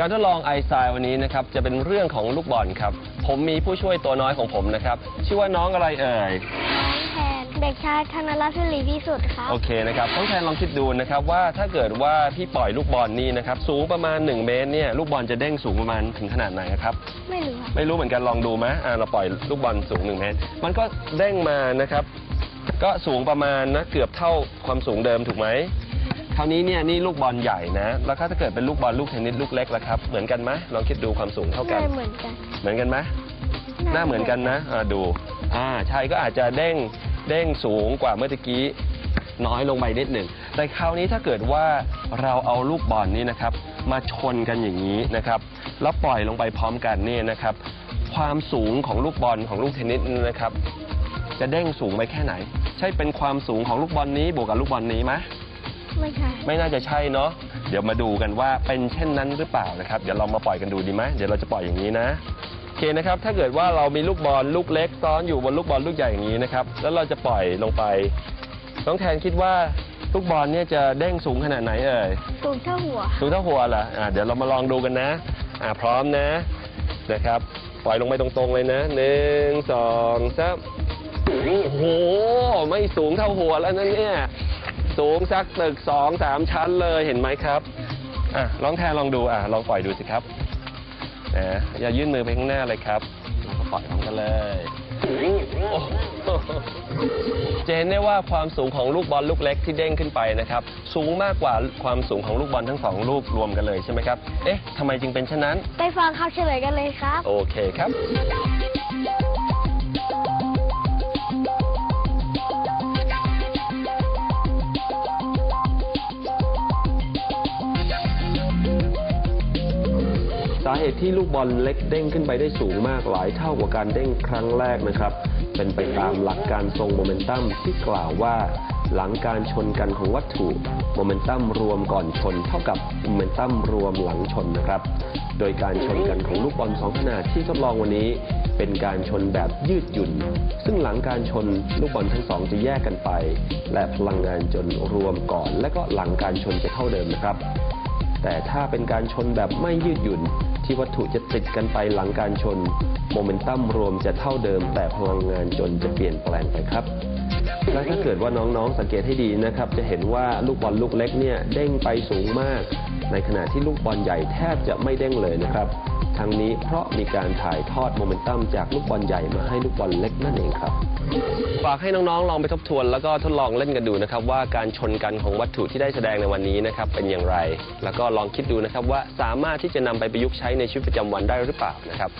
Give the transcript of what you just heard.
การทดลองไอสไตล์วันนี้นะครับจะเป็นเรื่องของลูกบอลครับ ผมมีผู้ช่วยตัวน้อยของผมนะครับ ชื่อว่าน้องอะไรเอ่ยน้องแทนเด็กชายธนรัตน์สิริพิสุทธิ์ครับโอเคนะครับต้องแทนลองคิดดูนะครับว่าถ้าเกิดว่าพี่ปล่อยลูกบอลนี่นะครับสูงประมาณ 1 เมตรเนี่ยลูกบอลจะเด้งสูงประมาณถึงขนาดไหนครับ ไม่รู้ครับไม่รู้เหมือนกันลองดูไหมอ่าเราปล่อยลูกบอลสูง 1 เมตร มันก็เด้งมานะครับ ก็สูงประมาณนะเกือบเท่าความสูงเดิมถูกไหม คราวนี้เนี่ยนี่ลูกบอลใหญ่นะ แล้วถ้าเกิดเป็นลูกบอลลูกเทนนิสลูกเล็กล่ะครับ เหมือนกันไหมลองคิดดูความสูงเท่ากันไม่เหมือนกัน เหมือนกันไหมหน้าเหมือนกันนะอ่าดูอ่าใช่ก็อาจจะเด้งเด้งสูงกว่าเมื่อตะกี้น้อยลงไปนิดหนึ่ง แต่คราวนี้ถ้าเกิดว่าเราเอาลูกบอลนี่นะครับ มาชนกันอย่างนี้นะครับ แล้วปล่อยลงไปพร้อมกันเนี่ยนะครับ ความสูงของลูกบอลของลูกเทนนิสนะครับ จะเด้งสูงไปแค่ไหน ใช่เป็นความสูงของลูกบอลนี้บวกกับลูกบอลนี้ไหม ไม่ใช่ไม่น่าจะใช่เนาะเดี๋ยวมาดูกันว่าเป็นเช่นนั้นหรือเปล่านะครับเดี๋ยวเรามาปล่อยกันดูดีไหมเดี๋ยวเราจะปล่อยอย่างนี้นะโอเคนะครับ ถ้าเกิดว่าเรามีลูกบอลลูกเล็กซ้อนอยู่บนลูกบอลลูกใหญ่อย่างนี้นะครับแล้วเราจะปล่อยลงไปน้องแทนคิดว่าลูกบอลเนี่ยจะเด้งสูงขนาดไหนเอ่ยสูงเท่าหัวสูงเท่าหัวเหรออ่าเดี๋ยวเรามาลองดูกันนะ อ่าพร้อมนะนะครับ ปล่อยลงไปตรงๆเลยนะหนึ่งสองสามโอ้โหไม่สูงเท่าหัวแล้วนะเนี่ย สูงสักตึกสองสามชั้นเลยเห็นไหมครับอะลองแทนลองดูอะลองปล่อยดูสิครับนะอย่ายื่นมือไปข้างหน้าเลยครับแล้วก็ปล่อยพร้อมกันเลยโอ้โหจะเห็นได้ว่าความสูงของลูกบอลลูกเล็กที่เด้งขึ้นไปนะครับ สูงมากกว่าความสูงของลูกบอลทั้งสองลูกรวมกันเลยใช่ไหมครับ เอ๊ะทำไมจึงเป็นเช่นนั้น ไปฟังคำเฉลยกันเลยครับ โอเคครับาเหตุที่ลูกบอลเล็กเด้งขึ้นไปได้สูงมากหลายเท่ากว่าการเด้งครั้งแรกนะครับ เป็นไปตามหลักการทรงโมเมนตัมที่กล่าวว่า หลังการชนกันของวัตถุโมเมนตัมรวมก่อนชน เท่ากับโมเมนตัมรวมหลังชนนะครับ โดยการชนกันของลูกบอลสองขนาดที่ทดลองวันนี้เป็นการชนแบบยืดหยุ่น ซึ่งหลังการชนลูกบอลทั้งสองจะแยกกันไป และพลังงานจนรวมก่อน และก็หลังการชนจะเท่าเดิมนะครับ แต่ถ้าเป็นการชนแบบไม่ยืดหยุ่น ที่วัตถุจะติดกันไปหลังการชน โมเมนตัมรวมจะเท่าเดิม แต่พลังงานจนจะเปลี่ยนแปลงไปครับ และถ้าเกิดว่าน้องๆสังเกตให้ดีนะครับ จะเห็นว่าลูกบอลลูกเล็กเนี่ยเด้งไปสูงมาก ในขณะที่ลูกบอลใหญ่แทบจะไม่เด้งเลยนะครับ ทั้งนี้ เพราะมีการถ่ายทอดโมเมนตัมจากลูกบอลใหญ่มาให้ลูกบอลเล็กนั่นเองครับ ฝากให้น้องๆลองไปทบทวน แล้วก็ทดลองเล่นกันดูนะครับว่าการชนกันของวัตถุที่ได้แสดงในวันนี้นะครับเป็นอย่างไร แล้วก็ลองคิดดูนะครับว่าสามารถที่จะนำไปประยุกต์ใช้ในชีวิตประจำวันได้หรือเปล่านะครับ